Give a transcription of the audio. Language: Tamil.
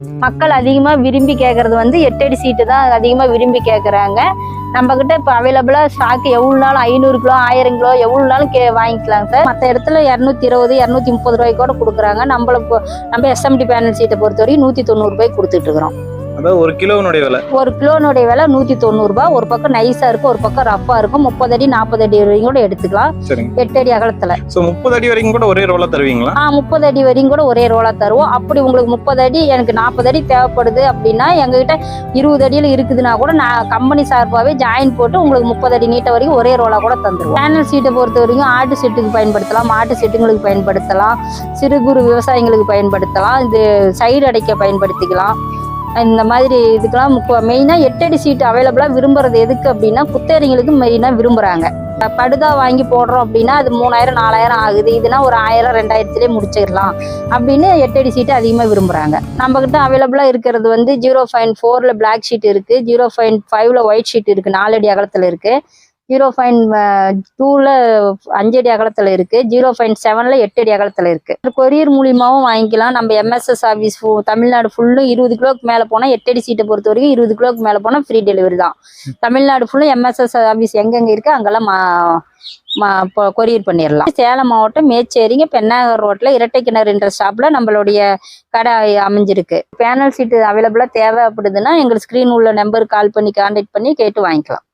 மக்கள் அதிகமா விரும்பி கேட்கறது வந்து எட்டடி சீட்டு தான் அதிகமா விரும்பி கேட்கறாங்க நம்ம கிட்ட இப்போ அவைலபிளா ஸ்டாக் எவ்வளோ நாளும் ஐநூறு கிலோ ஆயிரம் கிலோ எவ்வளோ நாளும் கே வாங்கிக்கலாங்க சார் மற்ற இடத்துல இரநூத்தி இருபது இரநூத்தி முப்பது ரூபாய்க்கு கூட கொடுக்குறாங்க. நம்மள நம்ம எஸ்எம்டி பேனல் சீட்டை பொறுத்த வரைக்கும் நூற்றி தொண்ணூறு ரூபாய்க்கு கொடுத்துட்டு இருக்கிறோம். அதாவது ஒரு கிலோனுடைய விலை? ஒரு கிலோனுடைய விலை நூத்தி தொண்ணூறு ரூபாய். ஒரு பக்கம் நைஸா இருக்கும் ஒரு பக்கம் ரஃபா இருக்கும். முப்பது அடி நாற்பது அடி வரைக்கும் கூட எடுத்துக்கலாம். எட்டு அடி அகலத்துல. ஸோ முப்பது அடி வரைக்கும் கூட ஒரே ரோலா தருவீங்களா? ஆ முப்பது அடி வரையும் கூட ஒரே ரோலா தருவோம். அப்படி உங்களுக்கு முப்பது அடி எனக்கு நாற்பது அடி தேவைப்படுது அப்படின்னா எங்ககிட்ட இருபது அடியில் இருக்குதுன்னா கூட நான் கம்பெனி சார்பாகவே ஜாயின் போட்டு உங்களுக்கு முப்பது அடி நீட்ட வரைக்கும் ஒரே ரோலா கூட தந்துருவோம். பேனல் சீட்டை பொறுத்த வரைக்கும் ஆட்டு செட்டுக்கு பயன்படுத்தலாம். மாட்டு செட்டுங்களுக்கு பயன்படுத்தலாம். சிறு குறு விவசாயிங்களுக்கு பயன்படுத்தலாம். இது சைடு அடைக்க பயன்படுத்திக்கலாம். இந்த மாதிரி இதுக்கெல்லாம் மெயினாக எட்டடி சீட்டு அவைலபிளாக விரும்புறது எதுக்கு அப்படின்னா குத்தேரிங்களுக்கு மெயினாக விரும்புகிறாங்க படுதா வாங்கி போடுறோம் அப்படின்னா அது மூணாயிரம் நாலாயிரம் ஆகுது. இதுனா ஒரு ஆயிரம் ரெண்டாயிரத்துலேயே முடிச்சிடலாம் அப்படின்னு எட்டடி சீட்டு அதிகமாக விரும்புகிறாங்க நம்மக்கிட்ட அவைலபிளாக இருக்கிறது வந்து ஜீரோ பாயிண்ட் ஃபோரில் பிளாக் ஷீட் இருக்குது ஜீரோ பாயிண்ட் ஃபைவ்ல ஒயிட் ஷீட் இருக்குது நாலடி அகலத்தில் இருக்குது ஜீரோ பாயிண்ட் டூவில் அடி அகலத்தில் இருக்குது ஜீரோ பாயிண்ட் செவனில் எட்டடி அகலத்தில் இருக்குது கொரியர் மூலியமாகவும் வாங்கிக்கலாம். நம்ம எம்எஸ்எஸ் ஆஃபீஸ் தமிழ்நாடு ஃபுல்லும் இருபது கிலோக்கு மேலே போனால் எட்டடி சீட்டை பொறுத்த வரைக்கும் இருபது கிலோக்கு மேலே போனால் ஃப்ரீ டெலிவரி தான். தமிழ்நாடு ஃபுல்லும் எம்எஸ்எஸ் ஆஃபீஸ் எங்கெங்கே இருக்குது அங்கெல்லாம் மா கொரியர் பண்ணிடலாம் சேலம் மாவட்டம் மேச்சேரிங்க பெண்ணாகர் ரோட்டில் இரட்டை கிணறுன்ற ஷாப்பில் நம்மளுடைய கடை அமைஞ்சிருக்கு. பேனல் சீட்டு அவைலபிளாக தேவைப்படுதுன்னா எங்களுக்கு ஸ்க்ரீன் உள்ள நம்பருக்கு கால் பண்ணி கான்டாக்ட் பண்ணி கேட்டு வாங்கிக்கலாம்.